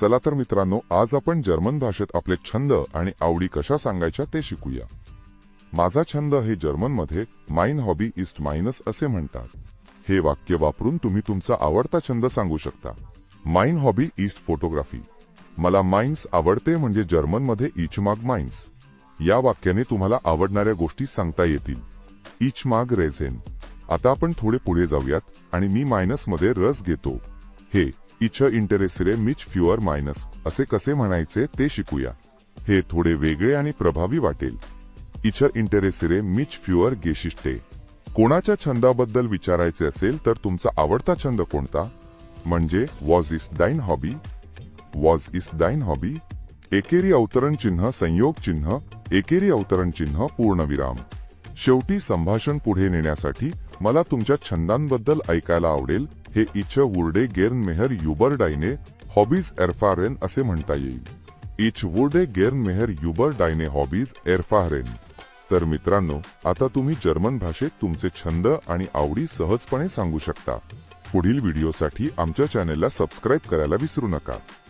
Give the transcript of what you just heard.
चला तर मित्रांनो आज आपण जर्मन भाषेत आपले छंद आणि आवडी कशा सांगायच्या ते शिकूया. माझा छंद हे जर्मनमध्ये माइन हॉबी इस्ट माइनस असे म्हणतात. हे वाक्य वापरून तुम्ही तुमचा आवडता छंद सांगू शकता. माइन हॉबी ईस्ट फोटोग्राफी मला माइन्स आवडते म्हणजे जर्मनमध्ये इचमाग माइन्स या वाक्याने तुम्हाला आवडणाऱ्या गोष्टी सांगता येतील. इचमाग रेझेन आता आपण थोडे पुढे जाऊयात आणि मी मायनसमध्ये रस घेतो. हे इच इंटरेसिरे मिच फ्युअर मायनस असे कसे म्हणायचे ते शिकूया. हे थोडे वेगळे आणि प्रभावी वाटेल. इच इंटरेसिरे मिच फ्युअर गेशिष्टे. कोणाच्या छंदाबद्दल विचारायचे असेल तर तुमचा आवडता छंद कोणता? म्हणजे वॉज इस डाईन हॉबी वॉज इस डाईन हॉबी एकेरी अवतरण चिन्ह संयोग चिन्ह एकेरी अवतरण चिन्ह पूर्णविराम. शेवटी संभाषण पुढे नेण्यासाठी मला तुमच्या छंदांबद्दल ऐकायला आवडेल हे इच वुर्डे गेर्न मेहर युबर डायने हॉबीज एरफारेन असे म्हणता येईल. इच वुर्डे गेर्न मेहर युबर डायने हॉबीज एरफारेन. तर मित्रांनो आता तुम्ही जर्मन भाषेत तुमचे छंद आणि आवडी सहजपणे सांगू शकता. पुढील व्हिडिओसाठी आमच्या चॅनेलला सबस्क्राईब करायला विसरू नका.